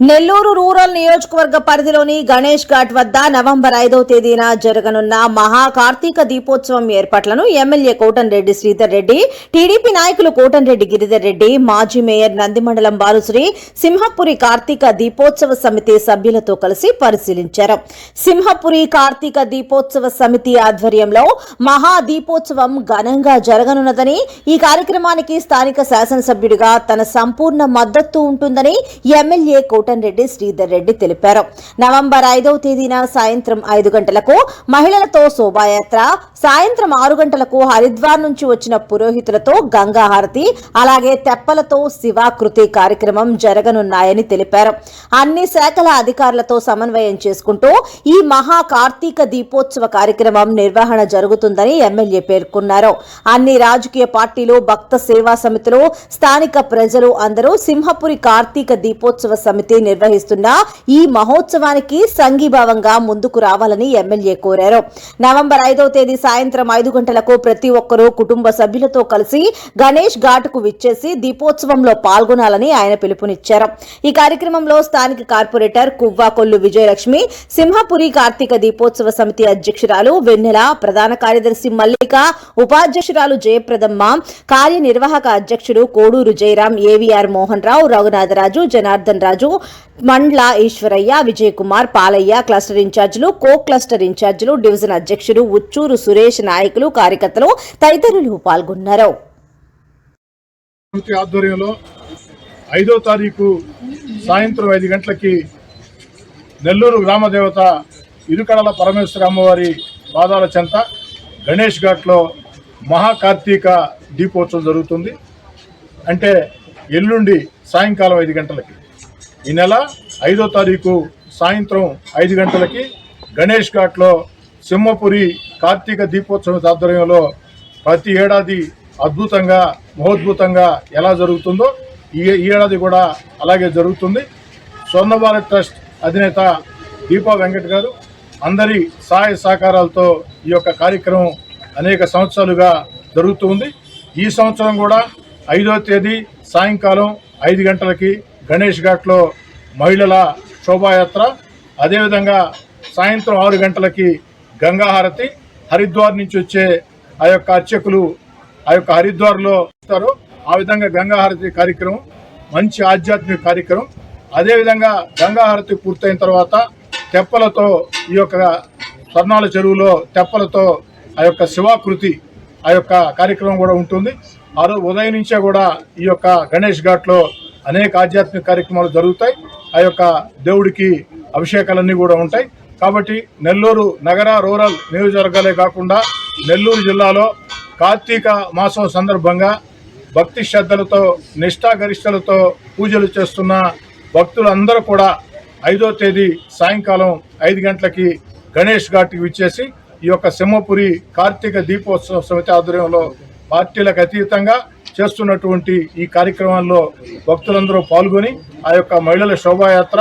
Nellore rural నియోజకవర్గ పరిధిలోని గణేష్ ఘాట్ వద్ద నవంబర్ ఐదవ తేదీన జరగనున్న మహా కార్తీక దీపోత్సవం ఏర్పాట్లను ఎమ్మెల్యే కోటన్రెడ్డి శ్రీధర్ రెడ్డి టీడీపీ నాయకులు కోటన్రెడ్డి గిరిధర్ రెడ్డి మాజీ మేయర్ నందిమండలం బాలుశ్రీ సింహపురి కార్తీక దీపోత్సవ సమితి సభ్యులతో కలిసి పరిశీలించారు. సింహపురి కార్తీక దీపోత్సవ సమితి ఆధ్వర్యంలో మహా దీపోత్సవం ఘనంగా జరగనున్నదని ఈ కార్యక్రమానికి స్థానిక శాసనసభ్యుడిగా తన సంపూర్ణ మద్దతు ఉంటుందని ఎమ్మెల్యే కోటంరెడ్డి శ్రీధర్ రెడ్డి తెలిపారు. నవంబర్ ఐదవ తేదీన సాయంత్రం ఐదు గంటలకు మహిళలతో శోభాయాత్ర సాయంత్రం ఆరు గంటలకు హరిద్వార్ నుంచి వచ్చిన పురోహితులతో గంగాహారతి అలాగే తెప్పలతో శివాకృతి కార్యక్రమం జరగనున్నాయని తెలిపారు. అన్ని శాఖల అధికారులతో సమన్వయం చేసుకుంటూ ఈ మహా కార్తీక దీపోత్సవ కార్యక్రమం నిర్వహణ జరుగుతుందని ఎమ్మెల్యే పేర్కొన్నారు. అన్ని రాజకీయ పార్టీలు భక్త సేవా సమితులు స్థానిక ప్రజలు అందరూ సింహపురి కార్తీక దీపోత్సవ సమితి నిర్వహిస్తున్న ఈ మహోత్సవానికి సంఘీభావంగా ముందుకు రావాలని ఎమ్మెల్యే కోరారు. నవంబర్ ఐదవ తేదీ సాయంత్రం ఐదు గంటలకు ప్రతి ఒక్కరూ కుటుంబ సభ్యులతో కలిసి గణేష్ ఘాటుకు విచ్చేసి దీపోత్సవంలో పాల్గొనాలని ఆయన పిలుపునిచ్చారు. ఈ కార్యక్రమంలో స్థానిక కార్పొరేటర్ కువ్వా కొల్లు విజయలక్ష్మి సింహపురి కార్తీక దీపోత్సవ సమితి అధ్యక్షురాలు వెన్నెల ప్రధాన కార్యదర్శి మల్లిక ఉపాధ్యక్షురాలు జయప్రదమ్మ కార్యనిర్వాహక అధ్యక్షుడు కోడూరు జయరాం ఏవీఆర్ మోహన్ రావు రఘునాథరాజు జనార్దన్ రాజు మండ్ల ఈశ్వరయ్య విజయ్ కుమార్ పాలయ్య క్లస్టర్ ఇన్ఛార్జీలు కో క్లస్టర్ ఇన్ఛార్జీలు డివిజన్ అధ్యక్షుడు ఉచ్చూరు సురేష్ నాయకులు కార్యకర్తలు తదితరులు పాల్గొన్నారు. ఆధ్వర్యంలో ఐదో తారీఖు సాయంత్రం ఐదు గంటలకి నెల్లూరు గ్రామదేవత ఇరుకడల పరమేశ్వర అమ్మవారి పాదాల చెంత గణేష్ ఘాట్లో మహాకార్తీక దీపోత్సవం జరుగుతుంది. అంటే ఎల్లుండి సాయంకాలం ఐదు గంటలకి. ఈ నెల ఐదో తారీఖు సాయంత్రం ఐదు గంటలకి గణేష్ ఘాట్లో సింహపురి కార్తీక దీపోత్సవ ఆధ్వర్యంలో ప్రతి ఏడాది అద్భుతంగా మహోద్భుతంగా ఎలా జరుగుతుందో ఈ ఈ ఏడాది కూడా అలాగే జరుగుతుంది. స్వర్ణభారత్ ట్రస్ట్ అధినేత దీపా వెంకట్ గారు అందరి సహాయ సహకారాలతో ఈ యొక్క కార్యక్రమం అనేక సంవత్సరాలుగా జరుగుతుంది ఈ సంవత్సరం కూడా ఐదో తేదీ సాయంకాలం ఐదు గంటలకి గణేష్ ఘాట్లో మహిళల శోభాయాత్ర అదేవిధంగా సాయంత్రం ఆరు గంటలకి గంగాహారతి హరిద్వార్ నుంచి వచ్చే ఆ యొక్క అర్చకులు ఆ యొక్క హరిద్వార్లో ఉంటారు ఆ విధంగా గంగాహారతి కార్యక్రమం మంచి ఆధ్యాత్మిక కార్యక్రమం. అదేవిధంగా గంగాహారతి పూర్తయిన తర్వాత తెప్పలతో ఈ యొక్క స్వర్ణాల చెరువులో తెప్పలతో ఆ యొక్క శివాకృతి ఆ యొక్క కార్యక్రమం కూడా ఉంటుంది. ఆ రోజు ఉదయం నుంచే కూడా ఈ యొక్క గణేష్ ఘాట్లో అనేక ఆధ్యాత్మిక కార్యక్రమాలు జరుగుతాయి. ఆ యొక్క దేవుడికి అభిషేకాలన్నీ కూడా ఉంటాయి. కాబట్టి నెల్లూరు నగర రూరల్ నియోజకవర్గాలే కాకుండా నెల్లూరు జిల్లాలో కార్తీక మాసం సందర్భంగా భక్తి శ్రద్ధలతో నిష్ఠాగరిష్టలతో పూజలు చేస్తున్న భక్తులందరూ కూడా ఐదో తేదీ సాయంకాలం ఐదు గంటలకి గణేష్ ఘాట్కి విచ్చేసి ఈ యొక్క సింహపురి కార్తీక దీపోత్సవ సమితి ఆధ్వర్యంలో పార్టీలకు అతీతంగా చేస్తున్నటువంటి ఈ కార్యక్రమాల్లో భక్తులందరూ పాల్గొని ఆ యొక్క మహిళల శోభాయాత్ర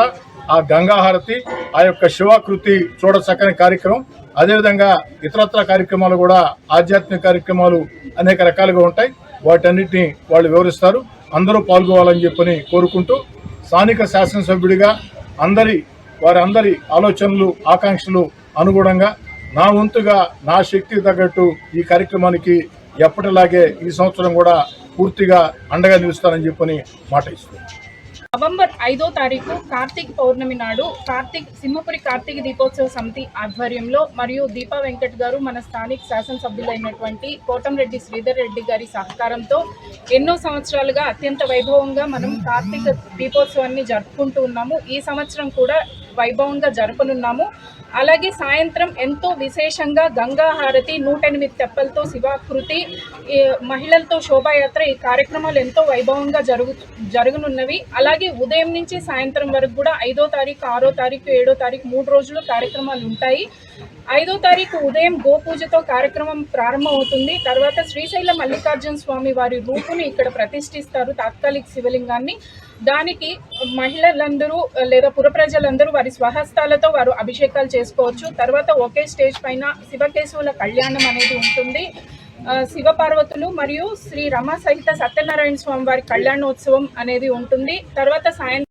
ఆ గంగాహారతి ఆ యొక్క శివాకృతి చూడచక్కని కార్యక్రమం అదేవిధంగా ఇతరత్ర కార్యక్రమాలు కూడా ఆధ్యాత్మిక కార్యక్రమాలు అనేక రకాలుగా ఉంటాయి. వాటన్నిటిని వాళ్ళు వివరిస్తారు. అందరూ పాల్గొవాలని చెప్పని కోరుకుంటూ స్థానిక శాసనసభ్యుడిగా అందరి వారందరి ఆలోచనలు ఆకాంక్షలు అనుగుణంగా నా వంతుగా నా శక్తికి తగ్గట్టు ఈ కార్యక్రమానికి ఎప్పటిలాగే ఈ సంవత్సరం కూడా పూర్తిగా అండగా నిలుస్తానని చెప్పని మాట ఇస్తున్నాను నవంబర్ ఐదో తారీఖు కార్తీక్ పౌర్ణమి నాడు కార్తీక్ సింహపురి కార్తీక దీపోత్సవ సమితి ఆధ్వర్యంలో మరియు దీపా వెంకట్ గారు మన స్థానిక శాసనసభ్యులైనటువంటి కోటంరెడ్డి శ్రీధర్ రెడ్డి గారి సహకారంతో ఎన్నో సంవత్సరాలుగా అత్యంత వైభవంగా మనం కార్తీక దీపోత్సవాన్ని జరుపుకుంటూ ఉన్నాము. ఈ సంవత్సరం కూడా వైభవంగా జరపనున్నాము. అలాగే సాయంత్రం ఎంతో విశేషంగా గంగా హారతి నూట ఎనిమిది తెప్పలతో శివాకృతి మహిళలతో శోభాయాత్ర ఈ కార్యక్రమాలు ఎంతో వైభవంగా జరుగు జరగనున్నవి. అలాగే ఉదయం నుంచి సాయంత్రం వరకు కూడా ఐదో తారీఖు ఆరో తారీఖు ఏడో తారీఖు మూడు రోజులు కార్యక్రమాలు ఉంటాయి. ఐదో తారీఖు ఉదయం గోపూజతో కార్యక్రమం ప్రారంభమవుతుంది. తర్వాత శ్రీశైల మల్లికార్జున స్వామి వారి రూపుని ఇక్కడ ప్రతిష్ఠిస్తారు తాత్కాలిక శివలింగాన్ని. దానికి మహిళలందరూ లేదా పురప్రజలందరూ వారి స్వహస్తాలతో వారు అభిషేకాలు చేసుకోవచ్చు. తర్వాత ఒకే స్టేజ్ పైన శివకేశవుల కళ్యాణం అనేది ఉంటుంది. శివపార్వతులు మరియు శ్రీ రమ సహిత సత్యనారాయణ స్వామి వారి కళ్యాణోత్సవం అనేది ఉంటుంది. తర్వాత సాయంత్రం